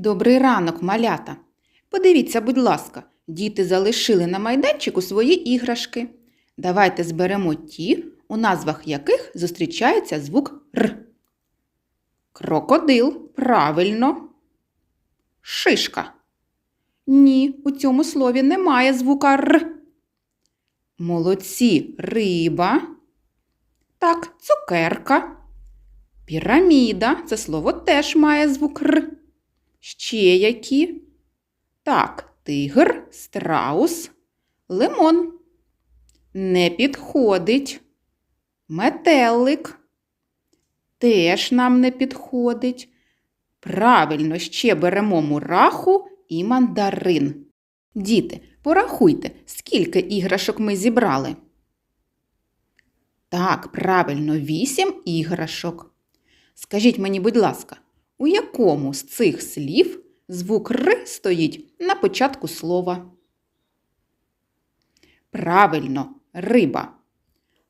Добрий ранок, малята. Подивіться, будь ласка, діти залишили на майданчику свої іграшки. Давайте зберемо ті, у назвах яких зустрічається звук Р. Крокодил. Правильно. Шишка. Ні, у цьому слові немає звука Р. Молодці риба. Так, цукерка. Піраміда. Це слово теж має звук Р. Ще які? Так, тигр, страус, лимон. Не підходить. Метелик. Теж нам не підходить. Правильно, ще беремо мураху і мандарин. Діти, порахуйте, скільки іграшок ми зібрали. Так, правильно, вісім іграшок. Скажіть мені, будь ласка, у якому з цих слів звук Р стоїть на початку слова? Правильно, риба.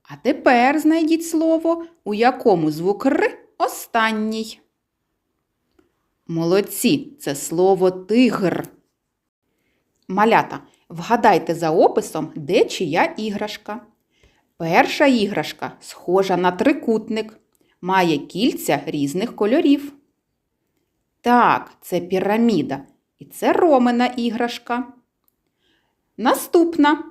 А тепер знайдіть слово, у якому звук Р останній. Молодці, це слово тигр. Малята, вгадайте за описом, де чия іграшка. Перша іграшка схожа на трикутник, має кільця різних кольорів. Так, це піраміда, і це ромина іграшка. Наступна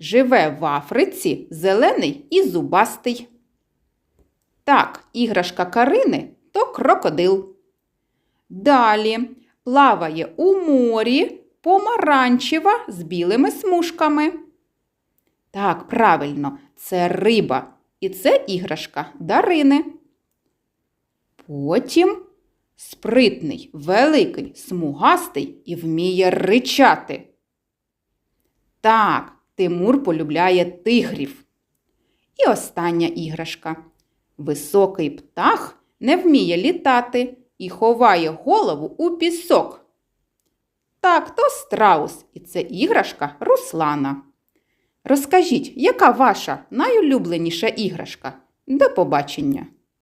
живе в Африці зелений і зубастий. Так, іграшка Карини то крокодил. Далі плаває у морі помаранчева з білими смужками. Так, правильно, це риба. І це іграшка Дарини. Потім спритний, великий, смугастий і вміє ричати. Так, Тимур полюбляє тигрів. І остання іграшка. Високий птах не вміє літати і ховає голову у пісок. Так, то страус, і це іграшка Руслана. Розкажіть, яка ваша найулюбленіша іграшка? До побачення!